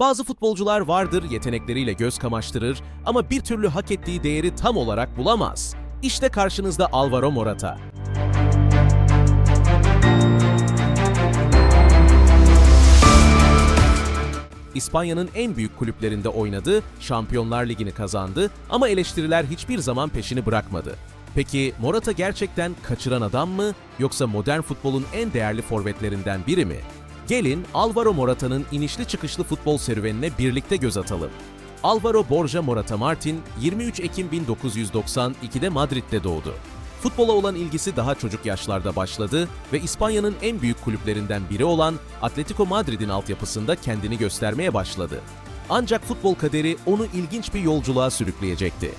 Bazı futbolcular vardır, yetenekleriyle göz kamaştırır ama bir türlü hak ettiği değeri tam olarak bulamaz. İşte karşınızda Alvaro Morata. İspanya'nın en büyük kulüplerinde oynadı, Şampiyonlar Ligi'ni kazandı ama eleştiriler hiçbir zaman peşini bırakmadı. Peki Morata gerçekten kaçıran adam mı yoksa modern futbolun en değerli forvetlerinden biri mi? Gelin Alvaro Morata'nın inişli çıkışlı futbol serüvenine birlikte göz atalım. Alvaro Borja Morata Martin 23 Ekim 1992'de Madrid'de doğdu. Futbola olan ilgisi daha çocuk yaşlarda başladı ve İspanya'nın en büyük kulüplerinden biri olan Atletico Madrid'in altyapısında kendini göstermeye başladı. Ancak futbol kaderi onu ilginç bir yolculuğa sürükleyecekti.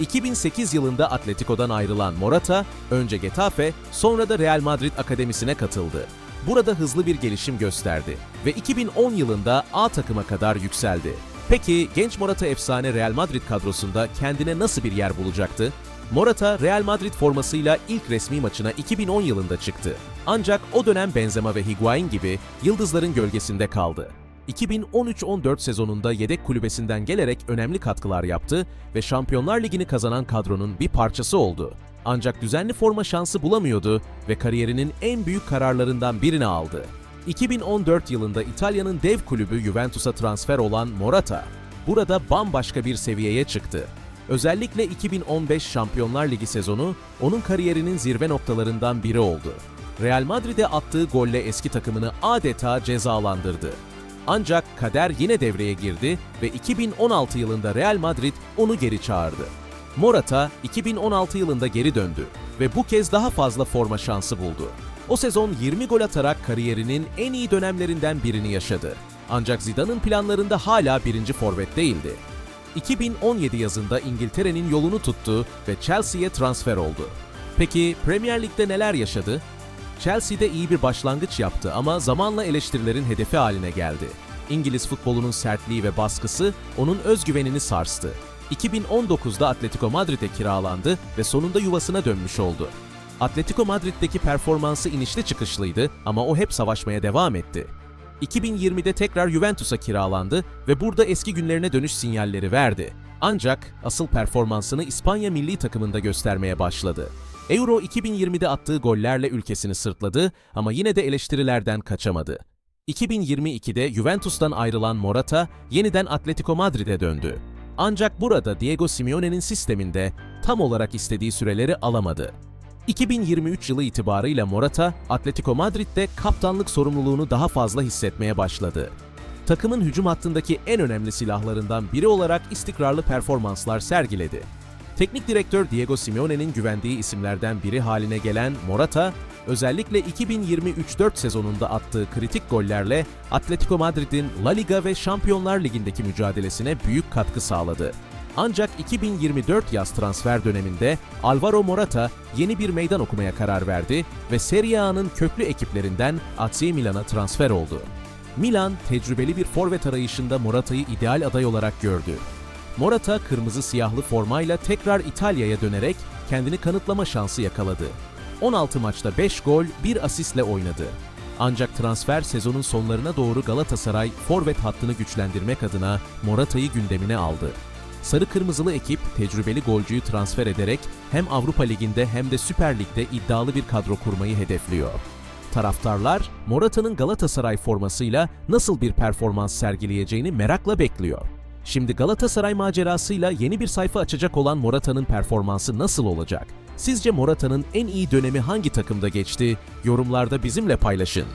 2008 yılında Atletico'dan ayrılan Morata, önce Getafe, sonra da Real Madrid Akademisi'ne katıldı. Burada hızlı bir gelişim gösterdi ve 2010 yılında A takıma kadar yükseldi. Peki genç Morata efsane Real Madrid kadrosunda kendine nasıl bir yer bulacaktı? Morata, Real Madrid formasıyla ilk resmi maçına 2010 yılında çıktı. Ancak o dönem Benzema ve Higuain gibi yıldızların gölgesinde kaldı. 2013-14 sezonunda yedek kulübesinden gelerek önemli katkılar yaptı ve Şampiyonlar Ligi'ni kazanan kadronun bir parçası oldu. Ancak düzenli forma şansı bulamıyordu ve kariyerinin en büyük kararlarından birini aldı. 2014 yılında İtalya'nın dev kulübü Juventus'a transfer olan Morata, burada bambaşka bir seviyeye çıktı. Özellikle 2015 Şampiyonlar Ligi sezonu onun kariyerinin zirve noktalarından biri oldu. Real Madrid'e attığı golle eski takımını adeta cezalandırdı. Ancak kader yine devreye girdi ve 2016 yılında Real Madrid onu geri çağırdı. Morata 2016 yılında geri döndü ve bu kez daha fazla forma şansı buldu. O sezon 20 gol atarak kariyerinin en iyi dönemlerinden birini yaşadı. Ancak Zidane'ın planlarında hala birinci forvet değildi. 2017 yazında İngiltere'nin yolunu tuttu ve Chelsea'ye transfer oldu. Peki Premier Lig'de neler yaşadı? Chelsea'de iyi bir başlangıç yaptı ama zamanla eleştirilerin hedefi haline geldi. İngiliz futbolunun sertliği ve baskısı onun özgüvenini sarstı. 2019'da Atletico Madrid'e kiralandı ve sonunda yuvasına dönmüş oldu. Atletico Madrid'deki performansı inişli çıkışlıydı ama o hep savaşmaya devam etti. 2020'de tekrar Juventus'a kiralandı ve burada eski günlerine dönüş sinyalleri verdi. Ancak asıl performansını İspanya milli takımında göstermeye başladı. Euro 2020'de attığı gollerle ülkesini sırtladı ama yine de eleştirilerden kaçamadı. 2022'de Juventus'tan ayrılan Morata yeniden Atletico Madrid'e döndü. Ancak burada Diego Simeone'nin sisteminde tam olarak istediği süreleri alamadı. 2023 yılı itibarıyla Morata, Atletico Madrid'de kaptanlık sorumluluğunu daha fazla hissetmeye başladı. Takımın hücum hattındaki en önemli silahlarından biri olarak istikrarlı performanslar sergiledi. Teknik direktör Diego Simeone'nin güvendiği isimlerden biri haline gelen Morata, özellikle 2023-4 sezonunda attığı kritik gollerle Atletico Madrid'in La Liga ve Şampiyonlar Ligi'ndeki mücadelesine büyük katkı sağladı. Ancak 2024 yaz transfer döneminde Alvaro Morata yeni bir meydan okumaya karar verdi ve Serie A'nın köklü ekiplerinden AC Milan'a transfer oldu. Milan, tecrübeli bir forvet arayışında Morata'yı ideal aday olarak gördü. Morata kırmızı siyahlı formayla tekrar İtalya'ya dönerek kendini kanıtlama şansı yakaladı. 16 maçta 5 gol, 1 asistle oynadı. Ancak transfer sezonun sonlarına doğru Galatasaray forvet hattını güçlendirmek adına Morata'yı gündemine aldı. Sarı Kırmızılı ekip tecrübeli golcüyü transfer ederek hem Avrupa Ligi'nde hem de Süper Lig'de iddialı bir kadro kurmayı hedefliyor. Taraftarlar Morata'nın Galatasaray formasıyla nasıl bir performans sergileyeceğini merakla bekliyor. Şimdi Galatasaray macerasıyla yeni bir sayfa açacak olan Morata'nın performansı nasıl olacak? Sizce Morata'nın en iyi dönemi hangi takımda geçti? Yorumlarda bizimle paylaşın.